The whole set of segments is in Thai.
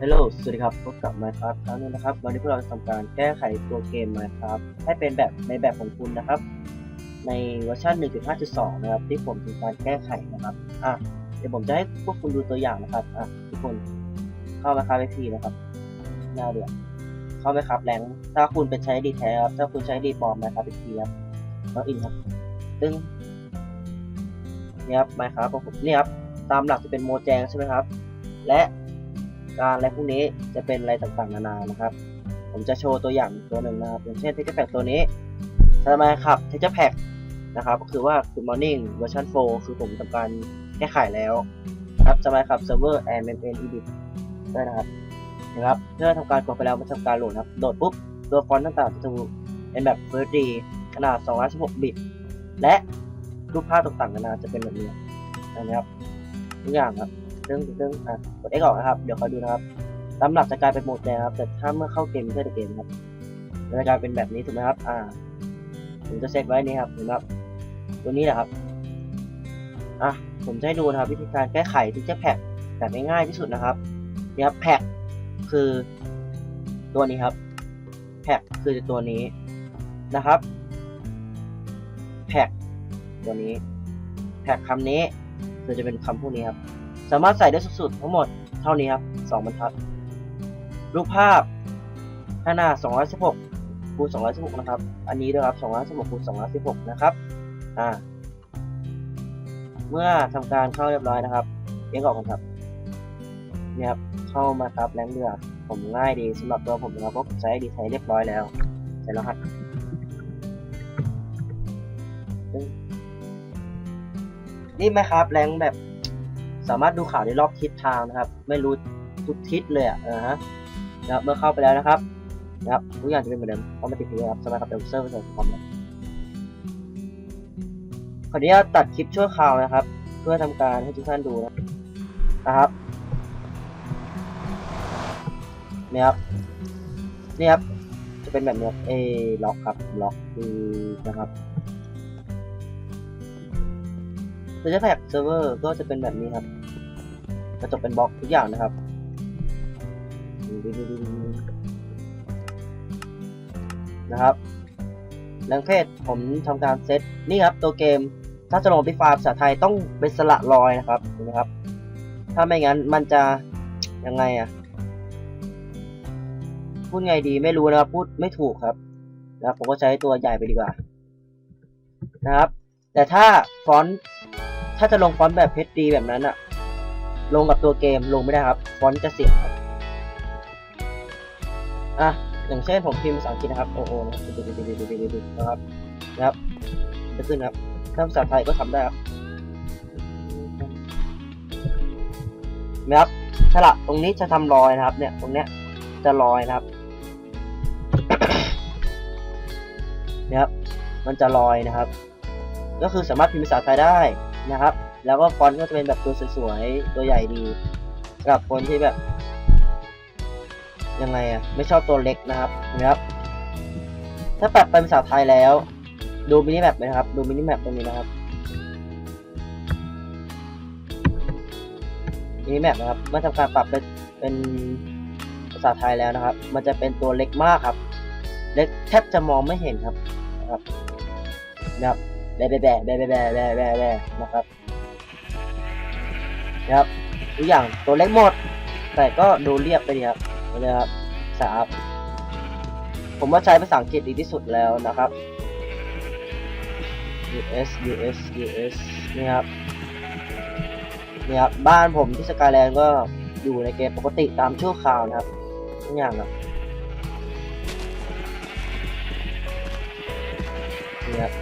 ฮัลโหล สวัสดีครับ พบกับ Minecraft ครั้งนี้นะครับ วันนี้พวกเราจะทำการแก้ไขตัวเกม Minecraft ให้เป็นแบบในแบบของคุณนะครับ ในเวอร์ชัน1.5.2 นะครับ ที่ผมทำการแก้ไขนะครับ อะ เดี๋ยวผมจะให้พวกคุณดูตัวอย่างนะครับ อะ ทุกคน เข้ามาครับไอพีนะครับ หน้าเดือดเข้าไปครับแรงถ้าคุณเป็นใช้ดีแท้ครับ ถ้าคุณใช้ดีปลอมนะครับไอพีครับแล้วอินครับ ตึ้งนี่ครับ Minecraft ของผมนี่ครับ ตามหลักจะเป็นโมแจงใช่ไหมครับ และ การอะพวกนี้จะเป็นอะไรต่างๆนานานะครับ ผมจะโชว์ตัวอย่างตัวหนึ่งนะครับอย่างเช่น Texture Pack ตัวนี้ทำไมครับ Texture Pack นะครับก็คือว่า Good Morning เวอร์ชัน4คือผมทำการแก้ไขแล้วครับสมัยครับ Server and Maintain Edit ด้วยนะครับนะครับเมื่อทำการกดไปแล้วมันทำการโหลดครับโหลดปุ๊บตัวฟอนต์ต่างๆจะเป็นแบบ Full HD ขนาด216บิต และรูปภาพต่างๆนานาจะเป็นแบบนี้นะครับทุกอย่างครับ ซึ่องซึ่งอะกด X ออกนะครับ เดี๋ยวคอยดูนะครับตามหลักจะกลายเป็นโหมดแดงครับ แต่ถ้าเมื่อเข้าเกมเพื่อเกมครับจะกลายเป็นแบบนี้ถูกไหมครับ อ่าผมจะเซตไว้นี่ครับเห็นไหมครับตัวนี้แหละครับ อะ ผมจะให้ดูนะครับ วิธีการแก้ไขที่จะแพ็กแบบง่ายที่สุดนะครับนี่ครับแพ็กคือตัวนี้ครับแพ็กคือตัวนี้นะครับแพ็กตัวนี้แพ็กคำนี้คือจะเป็นคำพวกนี้ครับ สามารถใส่ได้สุดๆทั้งหมดเท่านี้ครับสองบรรทัด รูปภาพขนาด 216คูณ216 นะครับ อันนี้ด้วยครับ216คูณ216 นะครับ อ่า เมื่อทำการเข้าเรียบร้อยนะครับเอ็กออกกันครับเนี่ยครับ เข้ามาครับแรงเรือผมง่ายดีสำหรับตัวผมนะครับเพราะผมใช้ดีไซน์เรียบร้อยแล้ว ใส่รหัสนี่ไหมครับแรงแบบ สามารถดูข่าวได้รอบทิศทางนะครับ ไม่รู้ทุกทิศเลยอะนะฮะนะครับเมื่อเข้าไปแล้วนะครับนะครับทุกอย่างจะเป็นเหมือนเดิมเข้าะมาติดเลยครับสมัครกับเดลเซอร์ไปเลยคอมเลยขออนุญาตตัดคลิปชั่วคราวนะครับ เพื่อทำการให้ทุกท่านดูนะครับนี่ครับนี่ครับจะเป็นแบบนี้เอล็อกครับล็อกคือนะครับตัวจะแท็กเซิร์ฟเวอร์ก็จะเป็นแบบนี้ครับ ระจกเป็นบล็อกทุกอย่างนะครับนะครับแรงเพศผมทำการเซตนี่ครับตัวเกมถ้าจะลงพิฟาภาษาไทยต้องเป็นสระรอยนะครับเห็นไหมครับ ถ้าไม่งั้นมันจะยังไงอะพูดไงดีไม่รู้นะครับ พูดไม่ถูกครับนะบผมก็ใช้ตัวใหญ่ไปดีกว่า นะครับ แต่ถ้าฟอนต์ถ้าจะลงฟอนต์แบบ HD แบบนั้นอะ ลงกับตัวเกมลงไม่ได้ครับ ฟอนต์จะเสียครับ อะ อย่างเช่นผมพิมพ์ภาษาอังกฤษนะครับ โอ้โหนะครับ นะครับจะขึ้นครับ ถ้าภาษาไทยก็ทำได้ครับนะครับถ้าละตรงนี้จะทำรอยนะครับ เนี่ย ตรงเนี้ยจะรอยนะครับ นะครับ มันจะลอยนะครับ ก็คือสามารถพิมพ์ภาษาไทยได้นะครับ แล้วก็ฟอนต์ก็จะเป็นแบบตัวสวยๆ ตัวใหญ่ดีสำหรับคนที่แบบ ยังไงอะไม่ชอบตัวเล็กนะครับนะครับ ถ้าปรับเป็นภาษาไทยแล้ว ดูมินิแมปนะครับ ดูมินิแมปตรงนี้นะครับมินิแมปนะครับเมื่อทำการปรับเป็นภาษาไทยแล้วนะครับ มันจะเป็นตัวเล็กมากครับ เล็กแทบจะมองไม่เห็นครับนะครับแบ๊รับแบะแบบแบบแบบแบะบนะครับ นะครับทุกอย่างตัวเล็กหมด แต่ก็ดูเรียบไปดีครับนะครับสะอาดผมว่าใช้ภาษาอังกฤษดีที่สุดแล้วนะครับ US US US นี่ครับนี่ครับบ้านผมที่สกายแลนด์ก็อยู่ในเกมปกติตามชั่วคราวนะครับทุกอย่างครับนี่ครับ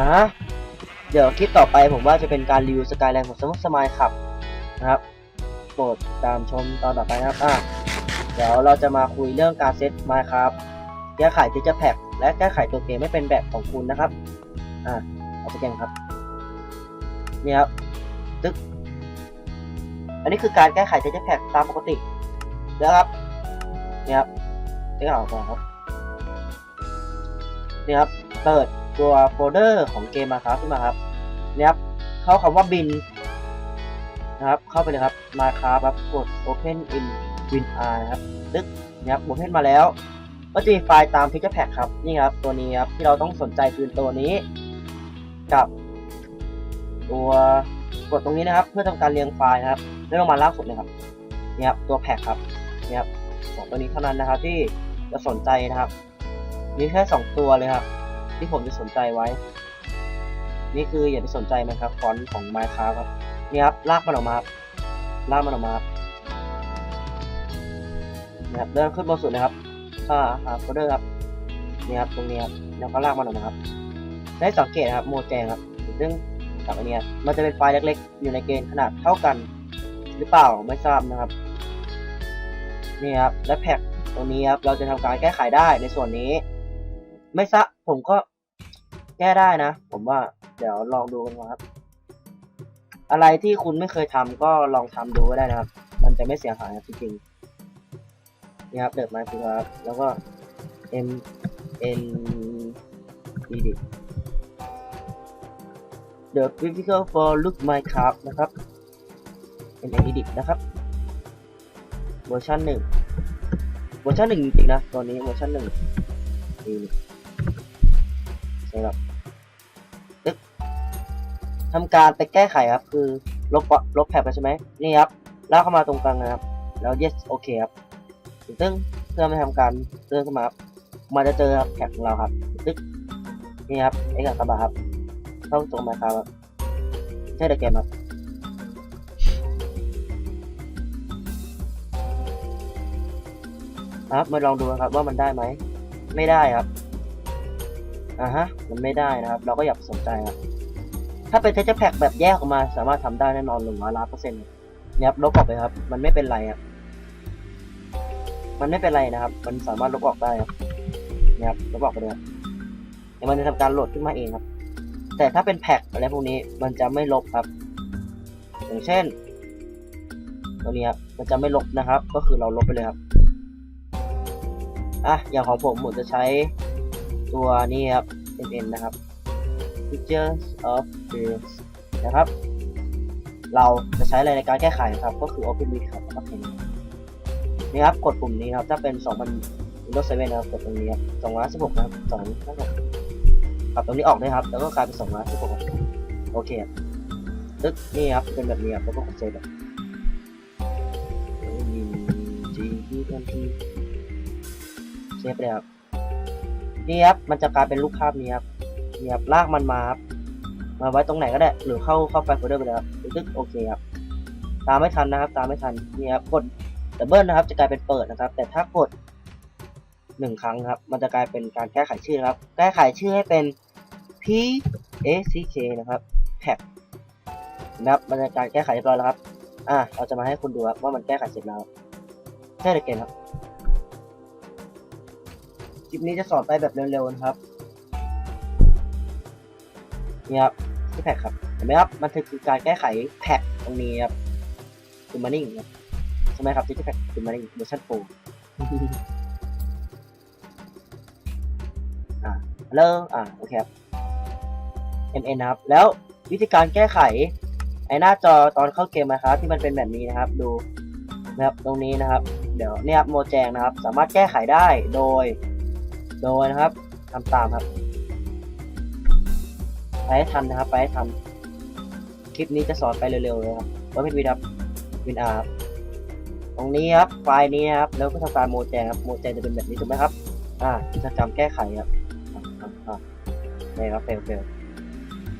นะ เดี๋ยวคลิปต่อไปผมว่าจะเป็นการรีวิวสกายแลนด์ของสมุทรสมายขับนะครับ โปรดตามชมตอนต่อไปนะครับอะเดี๋ยวเราจะมาคุยเรื่องการเซตมาครับแก้ไขที่จะแพ็กและแก้ไขตัวเกมไม่เป็นแบบของคุณนะครับ อะเอาไปแกงครับ นี่ครับ ตึ๊ก อันนี้คือการแก้ไขที่จะแพ็กตามปกติแล้วครับ นี่ครับเอกออกก่อนครับ นี่ครับ เปิด ตัวโฟลเดอร์ของเกมมาครับขึ้นมาครับเนี่ยครับเข้าคำว่าบินนะครับ เข้าไปเลยครับ Minecraft ครับกด Open in WinR นะครับตึ๊กนะครับ Open มาแล้ว ก็จะมีไฟล์ตาม Picture Pack ครับนี่ครับ ตัวนี้ครับที่เราต้องสนใจคือตัวนี้ กับ ตัวกดตรงนี้นะครับ เพื่อทำการเรียงไฟล์นะครับแล้วลงมาล่าสุดเลยครับเนี่ยครับตัวแพ็กครับเนี่ยครับสองตัวนี้เท่านั้นนะครับที่จะสนใจนะครับมีแค่สองตัวเลยครับ ที่ผมจะสนใจไว้ นี่คืออย่าไปสนใจมันครับฟอนต์ของ Minecraft ครับนี่ครับลากมันออกมาครับลากมันออกมาครับนะครับเดินขึ้นบนสุดเลยครับอ่าหาโฟลเดอร์ครับนี่ครับตรงนี้ครับแล้วก็ลากมันออกมาครับได้สังเกตครับโมแจงครับซึ่งกับอันนี้มันจะเป็นไฟล์เล็กๆ อยู่ในเกณฑ์ขนาดเท่ากัน หรือเปล่าไม่ทราบนะครับนี่ครับและแพ็กตรงนี้ครับเราจะทำการแก้ไขได้ในส่วนนี้ ไม่ซะผมก็แก้ได้นะ ผมว่า เดี๋ยวลองดูกันนะครับ อะไรที่คุณไม่เคยทำก็ลองทำดูก็ได้นะครับ มันจะไม่เสียหายจริงๆนี่ครับเดิดมาคือครับ แล้วก็ m n e d the critical for look minecraft นะครับ m n e d นะครับเวอร์ชันหนึ่งเวอร์ชันหนึ่งจริงๆนะตัวนี้เวอร์ชันหนึ่งนี่ ใช่ครับตึ๊กทำการไปแก้ไขครับ คือลบลบแพ็กไปใช่ไหมนี่ครับลากเข้ามาตรงกลางนะครับ แล้ว yes โอเคครับตึ้งเพื่อไม่ทำการเลื่อนขึ้นมาครับมันจะเจอครับแพ็กของเราครับตึ๊กนี่ครับไอ้กับกระบะครับเข้าตรงมาครับใช่เดอะเกมครับครับมาลองดูครับว่ามันได้ไหม ไม่ได้ครับ อ่าฮะ มันไม่ได้นะครับ เราก็อย่าสนใจครับ ถ้าเป็นเท x t แพ็กแบบแยกออกมา สามารถทำได้แน่นอนหนึ่งร้อยล้านเปอร์เซ็นต์นี่ครับ ลบออกไปครับ มันไม่เป็นไรครับ มันไม่เป็นไรนะครับ มันสามารถลบออกได้ครับนี่ครับ ลบออกไปเลยครับเดี๋ยวมันจะทำการโหลดขึ้นมาเองครับ แต่ถ้าเป็นแพ็กอะไรพวกนี้ มันจะไม่ลบครับ อย่างเช่น ตัวนี้ครับ มันจะไม่ลบนะครับ ก็คือเราลบไปเลยครับ อะ อย่างของผมผมจะใช้ ตัวนี้ครับ mn นะครับ pictures of this นะครับ เราจะใช้อะไรในการแก้ไขครับ ก็คือ open with ครับแล้วก็เป็นนี่ครับ กดปุ่มนี้ครับ ถ้าเป็น2,000 Windows 7นะครับ กดตรงนี้ครับ216นะครับ2นะครับปรับตรงนี้ออกได้ครับ แล้วก็กลายเป็น216ครับโอเคครับตึ๊กนี่ครับ เป็นแบบนี้ครับ แล้วก็กดเซฟแบบจีพีทันทีเซฟเลยครับ นี่ครับมันจะกลายเป็นรูปภาพนี้ครับนี่ครับลากมันมาครับมาไว้ตรงไหนก็ได้ หรือเข้าเข้าไฟล์โฟลเดอร์ไปเลยครับตึ๊กโอเคครับตามไม่ทันนะครับ ตามไม่ทันนี่ครับกดดับเบิลนะครับ จะกลายเป็นเปิดนะครับ แต่ถ้ากดหนึ่งครั้งครับ มันจะกลายเป็นการแก้ไขชื่อครับ แก้ไขชื่อให้เป็น p a c k นะครับแท็บนะครับมันจะการแก้ไขเรียบร้อยแล้วครับ อะเราจะมาให้คุณดูครับว่ามันแก้ไขเสร็จแล้วใช่เลยเกมครับ ลิปนี้จะสอนไปแบบเร็วๆนะครับ นี่ครับที่แพ็กครับ เห็นไหมครับ มันคือการแก้ไขแพ็กตรงนี้ครับคือมานิ่งครับใช่ไหมครับที่แพ็กคือมานิ่งเวอร์ชันโปรอ่าเริ่มอ่าโอเคครับ MN นะครับ แล้ววิธีการแก้ไข ไอหน้าจอตอนเข้าเกมนะครับ ที่มันเป็นแบบนี้นะครับ ดูนะครับตรงนี้นะครับ เดี๋ยวเนี่ยครับโมแจงนะครับ สามารถแก้ไขได้โดย โดยนะครับทำตามครับ ไปให้ทันนะครับ ไปให้ทัน คลิปนี้จะสอนไปเร็วๆเลยครับว่าเป็นวินครับวินอาร์ตรงนี้ครับ ไฟล์นี้นะครับ แล้วก็ทำการโมแจงครับ โมแจงจะเป็นแบบนี้ถูกไหมครับ อ่าจะจำแก้ไขครับอ่าอ่าอ่านี่ครับเฟลเฟล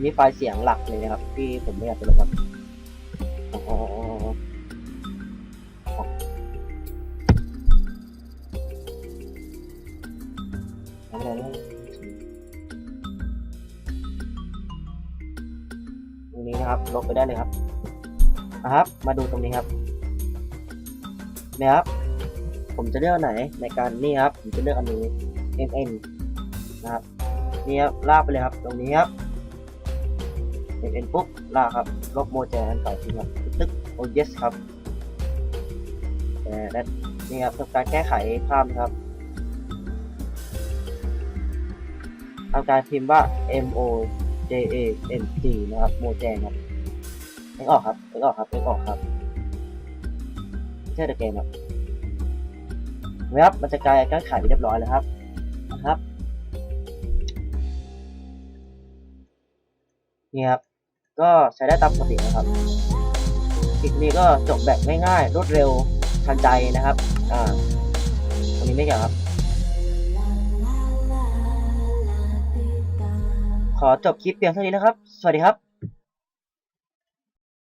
นี่ไฟล์เสียงหลักเลยนะครับ ที่ผมไม่อยากจะลบครับอ๋อ ลบไปได้เลยครับนะครับ มาดูตรงนี้ครับเนี่ยครับ ผมจะเลือกไหนในการนี่ครับ ผมจะเลือกอันนี้ mn นะครับนี่ครับลากไปเลยครับ ตรงนี้ครับ mn ปุ๊บลากครับลบโมแจนเก่าทิ้งครับตึ๊กโอ้ yes ครับแต่และนี่ครับทำการแก้ไขภาพนะครับทำการพิมพ์ว่า m o j a n t นะครับโมแจนครับ เอ็กออกครับเอ็กออกครับเอ็กออกครับเชื่อเดอะเกมครับนไหมครับมันจะกลายก้ไขไปเรียบร้อยแล้วครับนะครับนี่ครับก็ใช้ได้ตามปกตินะครับคลิปนี้ก็จบแบบง่ายๆรวดเร็วทันใจนะครับอ่าตรงนี้ไม่เกี่ยวครับ ขอจบคลิปเพียงเท่านี้นะครับ สวัสดีครับ